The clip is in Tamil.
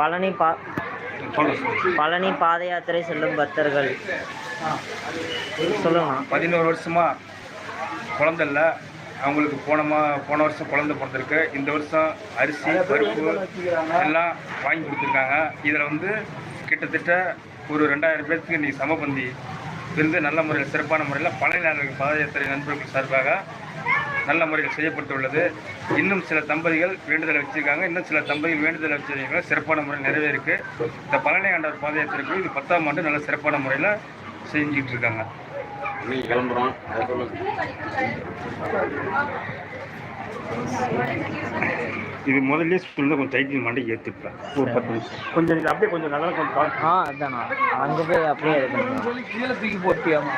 பழனி பா பழனி பாத யாத்திரை செல்லும் பக்தர்கள். சொல்லுங்க. பதினோரு வருஷமா குழந்தை இல்லை. அவங்களுக்கு போனமா போன வருஷம் குழந்த பிறந்திருக்கு. இந்த வருஷம் அரிசி பருப்பு எல்லாம் வாங்கி கொடுத்துருக்காங்க. இதில் வந்து கிட்டத்தட்ட ஒரு ரெண்டாயிரம் பேர்த்துக்கு இன்றைக்கி சமபந்தி. இருந்து நல்ல முறையில் சிறப்பான முறையில் பழனியாளர்கள் பாத யாத்திரை நண்பர்கள் சார்பாக நல்ல முறையில் செய்யப்பட்டுள்ளது. இன்னும் சில தம்பதிகள் வேண்டுதலை வச்சிருக்காங்க. இன்னும் சில தம்பதிகள் வேண்டுதலை வச்சிருக்காங்க. சிறப்பான முறையில் நிறைவேறிருக்கு. இந்த பழனி ஆண்டவர் பாத யாத்திரைக்கு இது பத்தாம் ஆண்டு நல்ல சிறப்பான முறையில் செஞ்சுக்கிட்டு இருக்காங்க. கிளம்புறோம். இது முதல்ல சொல்லுங்க கொஞ்சம் டைட்டில் மண்டை ஏற்றுப்பேன் ஒரு பத்து நிமிஷம். கொஞ்சம் இது அப்படியே கொஞ்சம் நல்லா கொஞ்சம் ஆ அதாண்ணா அங்கே போய் அப்படியே கீழே தூக்கி போட்டியாமா